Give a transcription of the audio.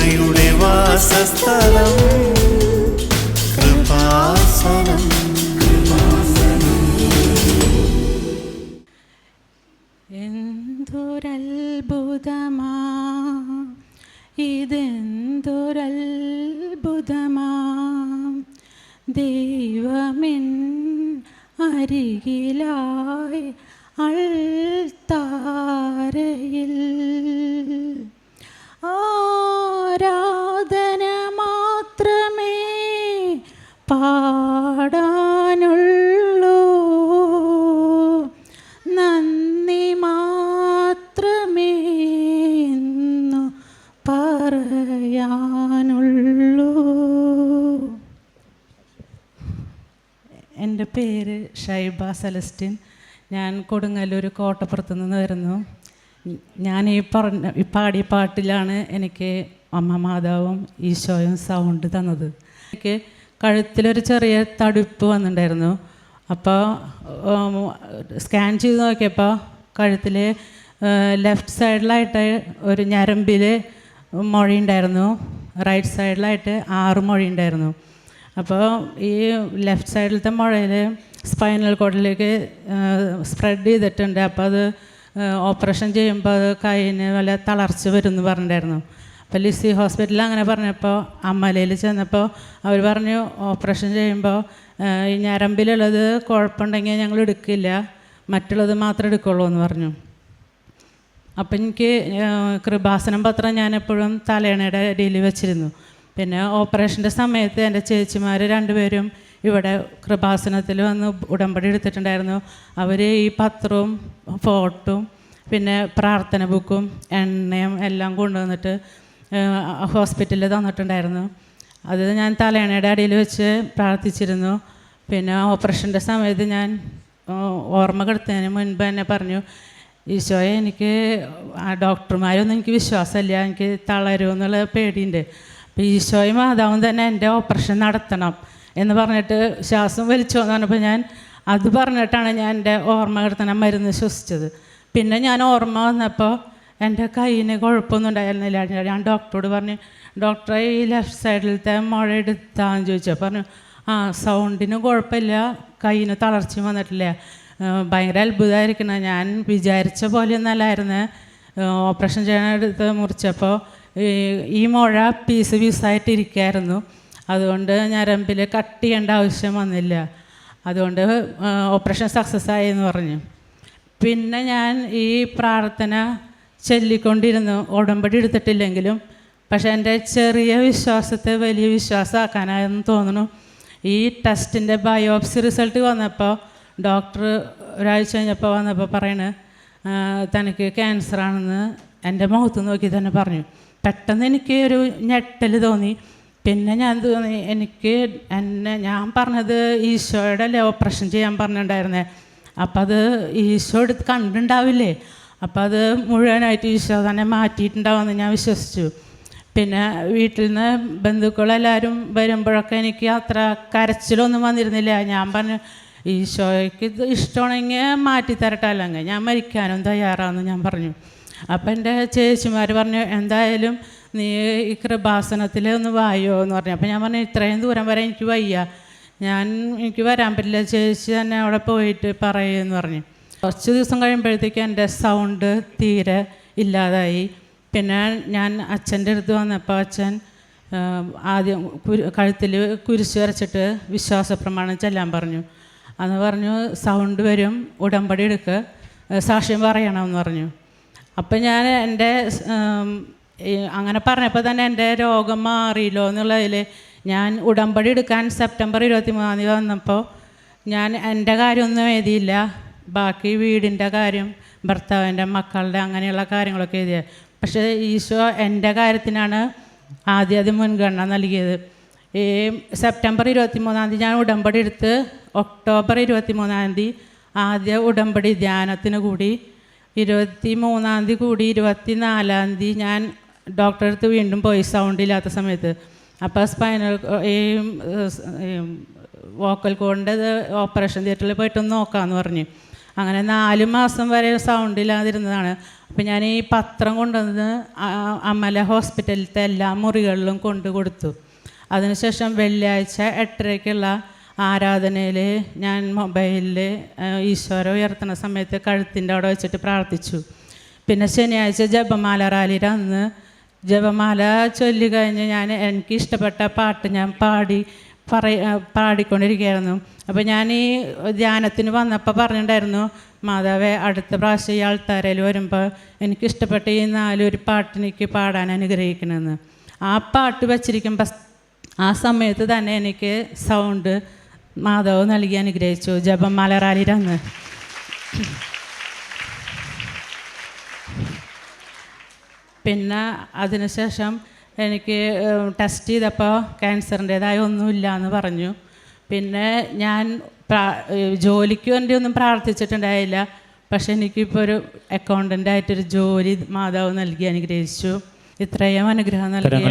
കൃപയുടെ വാസസ്ഥലം കൃപാസനം. എന്തൊരത്ഭുതമാ ഇതെന്തൊരത്ഭുതമാ. ദൈവമെൻ അരികിലായി അൾത്താരയിൽ പാടാനുള്ളൂ. നന്ദി മാത്രമേ ഇന്നു പറയാനുള്ളൂ. എന്റെ പേര് ഷൈബ സലസ്റ്റിൻ. ഞാൻ കൊടുങ്ങല്ലൂർ കോട്ടപ്പുറത്ത് നിന്ന് വരുന്നു. ഞാൻ ഈ പറഞ്ഞ ഈ പാടിയ പാട്ടിലാണ് എനിക്ക് അമ്മ മാതാവും ഈശോയും സൗണ്ട് തന്നത്. എനിക്ക് കഴുത്തിലൊരു ചെറിയ തടുപ്പ് വന്നിട്ടുണ്ടായിരുന്നു. അപ്പോൾ സ്കാൻ ചെയ്ത് നോക്കിയപ്പോൾ കഴുത്തിൽ ലെഫ്റ്റ് സൈഡിലായിട്ട് ഒരു ഞരമ്പിൽ മുഴയുണ്ടായിരുന്നു റൈറ്റ് സൈഡിലായിട്ട് ആറ് മുഴയുണ്ടായിരുന്നു അപ്പോൾ ഈ ലെഫ്റ്റ് സൈഡിലത്തെ മുഴയിൽ സ്പൈനൽ കോഡിലേക്ക് സ്പ്രെഡ് ചെയ്തിട്ടുണ്ട്. അപ്പോൾ അത് ഓപ്പറേഷൻ ചെയ്യുമ്പോൾ അത് കൈയിന് വല്ല തളർച്ച വരും എന്ന് പറഞ്ഞിട്ടുണ്ടായിരുന്നു. അപ്പോൾ ലിസി ഹോസ്പിറ്റലിൽ അങ്ങനെ പറഞ്ഞപ്പോൾ അമ്മലയിൽ ചെന്നപ്പോൾ അവർ പറഞ്ഞു ഓപ്പറേഷൻ ചെയ്യുമ്പോൾ ഈ ഞരമ്പിലുള്ളത് കുഴപ്പമുണ്ടെങ്കിൽ ഞങ്ങൾ എടുക്കില്ല. മറ്റുള്ളത് മാത്രമേ എടുക്കുള്ളൂ എന്ന് പറഞ്ഞു. അപ്പം എനിക്ക് കൃപാസനം പത്രം ഞാൻ എപ്പോഴും തലയണയുടെ അടിയിൽ വെച്ചിരുന്നു. പിന്നെ ഓപ്പറേഷന്റെ സമയത്ത് എന്റെ ചേച്ചിമാർ രണ്ടുപേരും ഇവിടെ കൃപാസനത്തിൽ വന്ന് ഉടമ്പടി എടുത്തിട്ടുണ്ടായിരുന്നു. അവർ ഈ പത്രവും ഫോട്ടും പിന്നെ പ്രാർത്ഥന ബുക്കും എണ്ണയും എല്ലാം കൊണ്ടുവന്നിട്ട് ഹോസ്പിറ്റലിൽ തന്നിട്ടുണ്ടായിരുന്നു. അത് ഞാൻ തലയണയുടെ അടിയിൽ വെച്ച് പ്രാർത്ഥിച്ചിരുന്നു. പിന്നെ ഓപ്പറേഷന്റെ സമയത്ത് ഞാൻ ഓർമ്മ കെടുത്തതിന് മുൻപ് തന്നെ പറഞ്ഞു ഈശോയെ എനിക്ക് ആ ഡോക്ടർമാരൊന്നും എനിക്ക് വിശ്വാസമില്ല എനിക്ക് തളരുമെന്നുള്ള പേടിയുണ്ട്. അപ്പോൾ ഈശോയും മാതാവും തന്നെ എന്റെ ഓപ്പറേഷൻ നടത്തണം എന്ന് പറഞ്ഞിട്ട് ശ്വാസം വലിച്ചു എന്ന് പറഞ്ഞപ്പോൾ ഞാൻ അത് പറഞ്ഞിട്ടാണ് ഞാൻ എന്റെ ഓർമ്മ കെടുത്തണ മരുന്ന് ശ്വസിച്ചത്. പിന്നെ ഞാൻ ഓർമ്മ വന്നപ്പോൾ എന്റെ കയ്യിന് കുഴപ്പമൊന്നും ഉണ്ടായിരുന്നില്ല ഞാൻ ഡോക്ടറോട് പറഞ്ഞു ഡോക്ടറെ ഈ ലെഫ്റ്റ് സൈഡിലത്തെ മുഴ എടുത്താന്ന് ചോദിച്ചു. പറഞ്ഞു ആ സൗണ്ടിന് കുഴപ്പമില്ല. കയ്യിന് തളർച്ചയും വന്നിട്ടില്ല. ഭയങ്കര അത്ഭുതമായിരിക്കണം. ഞാൻ വിചാരിച്ച പോലെയൊന്നല്ലായിരുന്നു. ഓപ്പറേഷൻ ചെയ്യാൻ ചെയ്യാനെടുത്ത് മുറിച്ചപ്പോൾ ഈ- മുഴ പീസ് പീസായിട്ട് ഇരിക്കായിരുന്നു. അതുകൊണ്ട് ഞരമ്പിൽ കട്ട് ചെയ്യേണ്ട ആവശ്യം വന്നില്ല. അതുകൊണ്ട് ഓപ്പറേഷൻ സക്സസ് ആയി എന്ന് പറഞ്ഞു. പിന്നെ ഞാൻ ഈ പ്രാർത്ഥന ചൊല്ലിക്കൊണ്ടിരുന്നു. ഉടമ്പടി എടുത്തിട്ടില്ലെങ്കിലും. പക്ഷേ എന്റെ ചെറിയ വിശ്വാസത്തെ വലിയ വിശ്വാസമാക്കാനായെന്ന് തോന്നുന്നു. ഈ ടെസ്റ്റിന്റെ ബയോപ്സി റിസൾട്ട് വന്നപ്പോൾ ഡോക്ടർ ഒരാഴ്ച കഴിഞ്ഞപ്പോൾ വന്നപ്പോൾ പറയണ് "ആ, തനിക്ക് ക്യാൻസറാണെന്ന് എന്റെ മുഖത്ത് നോക്കി തന്നെ പറഞ്ഞു. പെട്ടെന്ന് എനിക്ക് ഒരു ഞെട്ടൽ തോന്നി. പിന്നെ ഞാൻ തോന്നി? എനിക്ക് എന്നെ ഞാൻ പറഞ്ഞത് ഈശോയുടെ അല്ലേ ഓപ്പറേഷൻ ചെയ്യാൻ പറഞ്ഞിട്ടുണ്ടായിരുന്നേ. അപ്പം അത് ഈശോ എടുത്ത് കണ്ടിട്ടുണ്ടാവില്ലേ? അപ്പം അത് മുഴുവനായിട്ട് ഈശോ തന്നെ മാറ്റിയിട്ടുണ്ടാവുമെന്ന് ഞാൻ വിശ്വസിച്ചു. പിന്നെ വീട്ടിൽ നിന്ന് ബന്ധുക്കളെല്ലാവരും വരുമ്പോഴൊക്കെ എനിക്ക് അത്ര കരച്ചിലൊന്നും വന്നിരുന്നില്ല. ഞാൻ പറഞ്ഞു ഈശോയ്ക്ക് ഇത് ഇഷ്ടമാണെങ്കിൽ മാറ്റി തരട്ടെ അല്ലെങ്കിൽ ഞാൻ മരിക്കാനും തയ്യാറാണെന്ന് ഞാൻ പറഞ്ഞു. അപ്പം എന്റെ ചേച്ചിമാർ പറഞ്ഞു എന്തായാലും നീ ഈ കൃപാസനത്തിൽ ഒന്ന് വായോ എന്ന് പറഞ്ഞു. അപ്പം ഞാൻ പറഞ്ഞു ഇത്രയും ദൂരം വരെ എനിക്ക് വയ്യ. ഞാൻ എനിക്ക് വരാൻ പറ്റില്ല. ചേച്ചി തന്നെ അവിടെ പോയിട്ട് പറയുമെന്ന് പറഞ്ഞു. കുറച്ച് ദിവസം കഴിയുമ്പോഴത്തേക്ക് എന്റെ സൗണ്ട് തീരെ ഇല്ലാതായി. പിന്നെ ഞാൻ അച്ഛന്റെ അടുത്ത് വന്നപ്പോൾ അച്ഛൻ ആദ്യം കഴുത്തിൽ കുരിശ് വരച്ചിട്ട് വിശ്വാസ പ്രമാണം ചെല്ലാൻ പറഞ്ഞു. അന്ന് പറഞ്ഞു സൗണ്ട് വരും ഉടമ്പടി എടുക്കുക സാക്ഷ്യം പറയണമെന്ന് പറഞ്ഞു. അപ്പം ഞാൻ എന്റെ അങ്ങനെ പറഞ്ഞപ്പോൾ തന്നെ എന്റെ രോഗം മാറിയില്ലോ എന്നുള്ളതിൽ ഞാൻ ഉടമ്പടി എടുക്കാൻ സെപ്റ്റംബർ ഇരുപത്തി മൂന്നാം തീയതി വന്നപ്പോൾ ഞാൻ എന്റെ കാര്യമൊന്നും എഴുതിയില്ല. ബാക്കി വീടിന്റെ കാര്യം ഭർത്താവിന്റെ മക്കളുടെ അങ്ങനെയുള്ള കാര്യങ്ങളൊക്കെ എഴുതിയത് പക്ഷേ ഈശോ എന്റെ കാര്യത്തിനാണ് ആദ്യം മുൻഗണന നൽകിയത്. ഈ സെപ്റ്റംബർ ഇരുപത്തി മൂന്നാം തീയതി ഞാൻ ഉടമ്പടി എടുത്ത് ഒക്ടോബർ ഇരുപത്തി മൂന്നാം തീയതി ആദ്യ ഉടമ്പടി ധ്യാനത്തിന് കൂടി ഇരുപത്തി മൂന്നാം തീയതി കൂടി ഇരുപത്തി നാലാം തീയതി ഞാൻ ഡോക്ടറെ അടുത്ത് വീണ്ടും പോയി സൗണ്ട് ഇല്ലാത്ത സമയത്ത്. അപ്പോൾ സ്പൈനൽ ഈ വോക്കൽ കോണിന്റെ ഓപ്പറേഷൻ തിയേറ്ററിൽ പോയിട്ടൊന്ന് നോക്കാമെന്ന് പറഞ്ഞു. അങ്ങനെ നാല് മാസം വരെ സൗണ്ട് ഇല്ലാതിരുന്നതാണ്. അപ്പം ഞാൻ ഈ പത്രം കൊണ്ടുവന്ന് അമല ഹോസ്പിറ്റലിലത്തെ എല്ലാ മുറികളിലും കൊണ്ടു കൊടുത്തു. അതിനുശേഷം വെള്ളിയാഴ്ച എട്ടരയ്ക്കുള്ള ആരാധനയിൽ ഞാൻ മൊബൈലിൽ ഈശ്വര ഉയർത്തുന്ന സമയത്ത് കഴുത്തിന്റെ അവിടെ വെച്ചിട്ട് പ്രാർത്ഥിച്ചു. പിന്നെ ശനിയാഴ്ച ജപമാല റാലി അന്ന് ജപമാല ചൊല്ലി കഴിഞ്ഞ് ഞാൻ എനിക്ക് ഇഷ്ടപ്പെട്ട പാട്ട് ഞാൻ പാടി പറയ പാടിക്കൊണ്ടിരിക്കുകയായിരുന്നു. അപ്പോൾ ഞാൻ ഈ ധ്യാനത്തിന് വന്നപ്പോൾ പറഞ്ഞിട്ടുണ്ടായിരുന്നു മാതാവേ അടുത്ത പ്രാവശ്യം ഈ ആൾത്താരയിൽ വരുമ്പോൾ എനിക്കിഷ്ടപ്പെട്ട ഈ നാലൊരു പാട്ട് പാടാൻ അനുഗ്രഹിക്കണമെന്ന് ആ പാട്ട് വച്ചിരിക്കുമ്പോൾ ആ സമയത്ത് തന്നെ എനിക്ക് സൗണ്ട് മാതാവ് നൽകി അനുഗ്രഹിച്ചു. ജപം മലറാലിരന്ന് പിന്നെ അതിനുശേഷം എനിക്ക് ടെസ്റ്റ് ചെയ്തപ്പോൾ ക്യാൻസറിന്റേതായ ഒന്നുമില്ല എന്ന് പറഞ്ഞു. പിന്നെ ഞാൻ ജോലിക്ക് വേണ്ടി ഒന്നും പ്രാർത്ഥിച്ചിട്ടുണ്ടായില്ല. പക്ഷെ എനിക്കിപ്പോൾ ഒരു അക്കൗണ്ടന്റ് ആയിട്ടൊരു ജോലി മാതാവ് നൽകി അനുഗ്രഹിച്ചു. ഇത്രയും അനുഗ്രഹം നൽകി